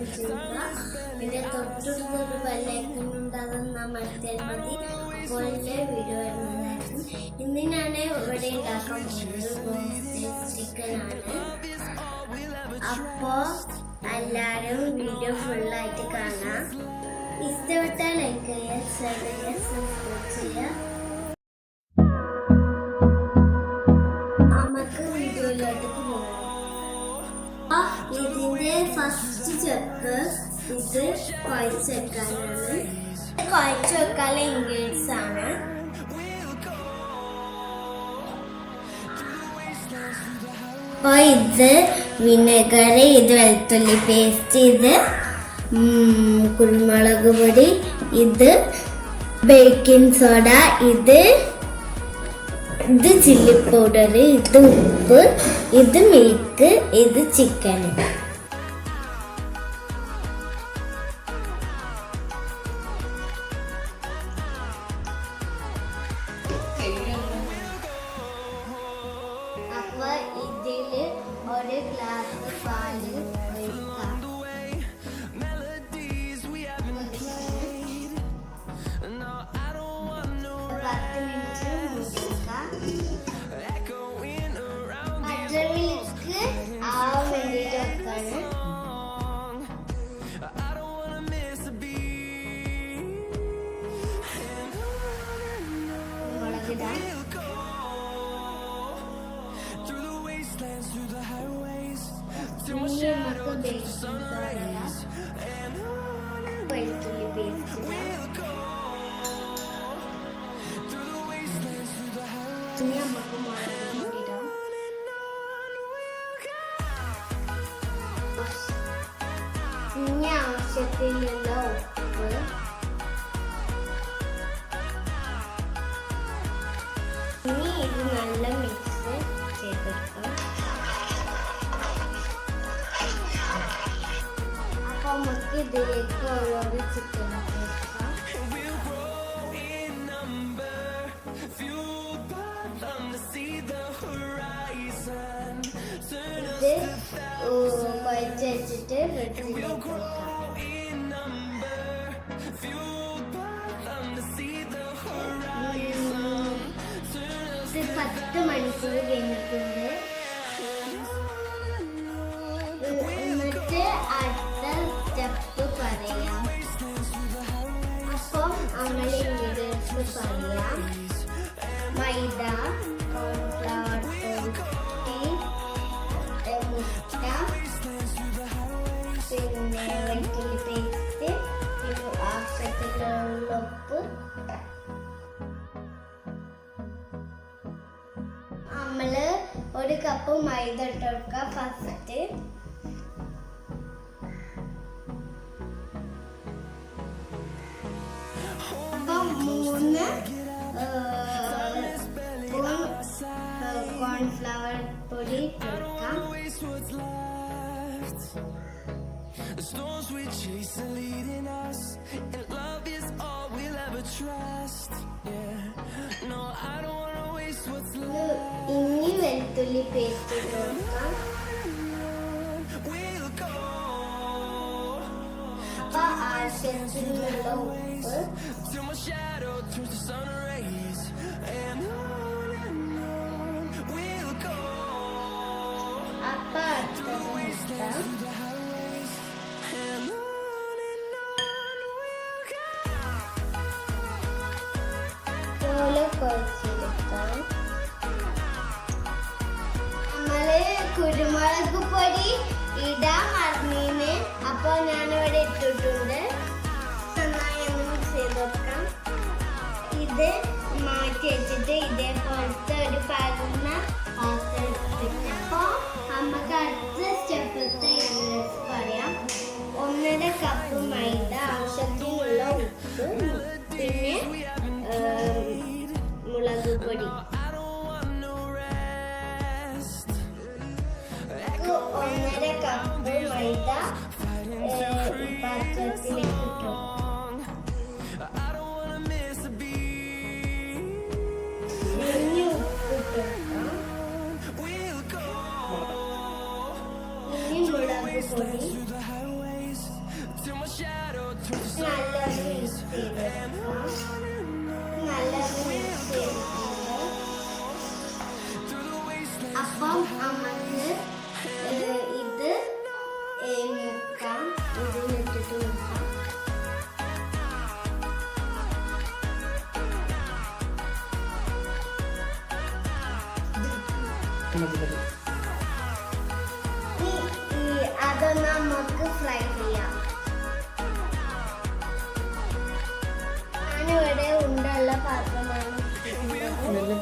പിന്നെ തൊട്ടടുത്തൊരു ബെല്ലൈക്കണുണ്ട് അതൊന്ന് അമർത്തിയാൽ മതി എന്റെ വീഡിയോ വരുന്നതായിരിക്കും ഇന്ന് ഞാൻ ഇവിടെ ഉണ്ടാക്കാൻ പോകുന്നത് ചിക്കനാണ് അപ്പോൾ എല്ലാവരും വീഡിയോ ഫുള്ളായിട്ട് കാണാം ഇഷ്ടപ്പെട്ടാൽ ലൈക്ക് ചെയ്യുക ചെയ്യുക സബ്സ്ക്രൈബ് ചെയ്യുക ഇത് കുഴച്ച് വെക്കാനാണ് കുഴച്ച് വെക്കാനുള്ള ഇൻഗ്രീഡിയൻസ് ആണ്. അപ്പോൾ ഇത് വിനെഗർ ഇത് വെളുത്തുള്ളി പേസ്റ്റ് ഇത് കുരുമുളക് പൊടി ഇത് ബേക്കിംഗ് സോഡ ഇത് ഇത് ചില്ലി പൗഡർ ഇത് ഉപ്പ് ഇത് മിൽക്ക് ഇത് chicken through my shadow to the sunrise And on and on we'll go Through നമുക്ക് ഇതിലേക്ക് ഓരോരോ ചിക്കൻ വെക്കാം ഇത് കുഴച്ച് വെച്ചിട്ട് വെട്ടിലേക്ക് വെക്കാം ഇത് പത്ത് മണിക്കൂർ കഴിഞ്ഞിട്ടുണ്ട് പറയാം മൈദ കോൺഫ്ലവർ മുട്ട പിന്നെ വെളുത്തുള്ളി പേസ്റ്റ് ആവശ്യത്തിലുള്ള ഉപ്പ് നമ്മൾ ഒരു കപ്പ് മൈദ ഇട്ട് കൊടുക്കുക. ഫസ്റ്റ് അപ്പം മൂന്ന് കോൺഫ്ലവർ പൊടി ഇട്ട് കൊടുക്കാം The storms we chase are leading us, and love is all we'll ever trust. Yeah, no, I don't wanna waste what's ഇത് left. ഇനി വെളുത്തുള്ളി പേസ്റ്റ് ഇട്ട് കൊടുക്കാം We'll go അപ്പൊ ആവശ്യത്തിനുള്ള ഉപ്പ് till my shadow turns to sun rays, and on and on we'll go. അപ്പൊ അടുത്തത് മുട്ട The highways, and on and on we'll go. പോലെ കുഴച്ചെടുക്കാം നമ്മള് കുരുമുളക് പൊടി ഇടാൻ മറന്നീന് അപ്പൊ ഞാനിവിടെ ഇട്ടിട്ടുണ്ട്. നന്നായി ഒന്ന് മിക്സ് ചെയ്ത് വെക്കാം ഇത് മാറ്റി വെച്ചിട്ട് ഇതേപോലത്തെ ഒരു പരന്ന പാത്രം അപ്പോൾ അപ്പൊ നമുക്ക് അടുത്ത സ്റ്റെപ്പത്തെ ഇൻഗ്രീഡിയൻസ് പറയാം. ഒന്നര കപ്പ് മൈദ ആവശ്യത്തിനുള്ള ഉപ്പ് പിന്നെ മുളക് പൊടി. അപ്പം നമുക്ക് ഇത് മുക്കാം ഇതിലിട്ടിട്ട് മുക്കാം അത് നമുക്ക് ഫ്രൈ ചെയ്യാം.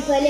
రూపాయలు